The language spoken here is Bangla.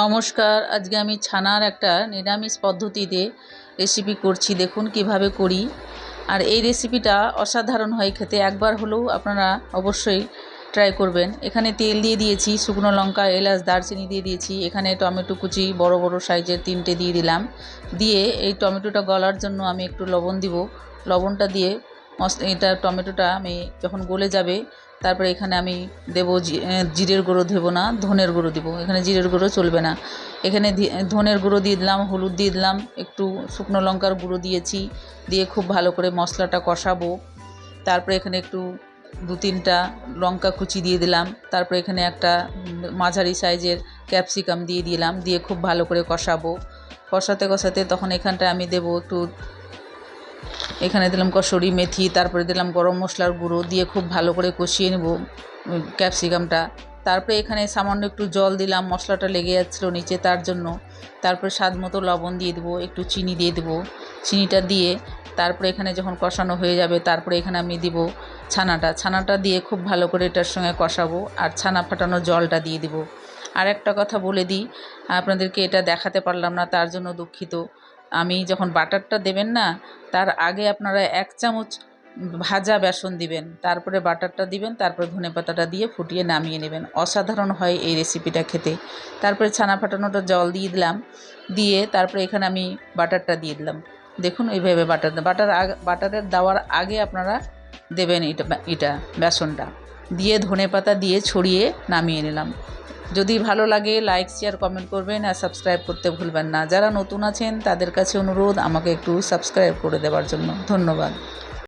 নমস্কার, আজকে আমি ছানার একটা নিরামিষ পদ্ধতিতে রেসিপি করছি। দেখুন কীভাবে করি। আর এই রেসিপিটা অসাধারণ হয় খেতে, একবার হলেও আপনারা অবশ্যই ট্রাই করবেন। এখানে তেল দিয়ে দিয়েছি, শুকনো লঙ্কা, এলাচ, দারচিনি দিয়ে দিয়েছি। এখানে টমেটো কুচি, বড় বড় সাইজের তিনটে দিয়ে দিলাম। দিয়ে এই টমেটোটা গলার জন্য আমি একটু লবণ দিব। লবণটা দিয়ে এটা টমেটোটা আমি যখন গলে যাবে, তারপরে এখানে আমি দেবো জিরের গুঁড়ো দেবো না, ধনের গুঁড়ো দেবো। এখানে জিরের গুঁড়ো চলবে না। এখানে ধনের গুঁড়ো দিয়ে দিলাম, হলুদ দিয়ে দিলাম, একটু শুকনো লঙ্কার গুঁড়ো দিয়েছি, দিয়ে খুব ভালো করে মশলাটা কষাবো। তারপরে এখানে একটু দু তিনটা লঙ্কা কুচি দিয়ে দিলাম। তারপরে এখানে একটা মাঝারি সাইজের ক্যাপসিকাম দিয়ে দিলাম, দিয়ে খুব ভালো করে কষাবো। কষাতে কষাতে তখন এখানটায় আমি দেবো একটু এখানে দিলাম কসুরি মেথি, তারপরে দিলাম গরম মশলার গুঁড়ো, দিয়ে খুব ভালো করে কষিয়ে নেব ক্যাপসিকামটা। তারপরে এখানে সামান্য একটু জল দিলাম, মশলাটা লেগে যাচ্ছিল নিচে তার জন্য। তারপরে স্বাদ মতো লবণ দিয়ে দেবো, একটু চিনি দিয়ে দেবো। চিনিটা দিয়ে তারপরে এখানে যখন কষানো হয়ে যাবে, তারপরে এখানে আমি দিব ছানাটা। ছানাটা দিয়ে খুব ভালো করে এটার সঙ্গে কষাবো আর ছানা ফাটানো জলটা দিয়ে দিব। আর একটা কথা বলে দিই, আপনাদেরকে এটা দেখাতে পারলাম না, তার জন্য দুঃখিত। আমি যখন বাটারটা দেবেন না, তার আগে আপনারা এক চামচ ভাজা বেসন দিবেন, তারপরে বাটারটা দিবেন, তারপরে ধনে পাতাটা দিয়ে ফুটিয়ে নামিয়ে নেবেন। অসাধারণ হয় এই রেসিপিটা খেতে। তারপরে ছানা ফাটানোটা জল দিয়ে দিলাম, দিয়ে তারপরে এখানে আমি বাটারটা দিয়ে দিলাম। দেখুন এইভাবে বাটার বাটার বাটারের দেওয়ার আগে আপনারা দেবেন এটা এটা বেসনটা। দিয়ে ধনে পাতা দিয়ে ছড়িয়ে নামিয়ে নিলাম। যদি ভালো লাগে লাইক শেয়ার কমেন্ট করবেন আর সাবস্ক্রাইব করতে ভুলবেন না। যারা নতুন আছেন, তাদের কাছে অনুরোধ, আমাকে একটু সাবস্ক্রাইব করে দেওয়ার জন্য। ধন্যবাদ।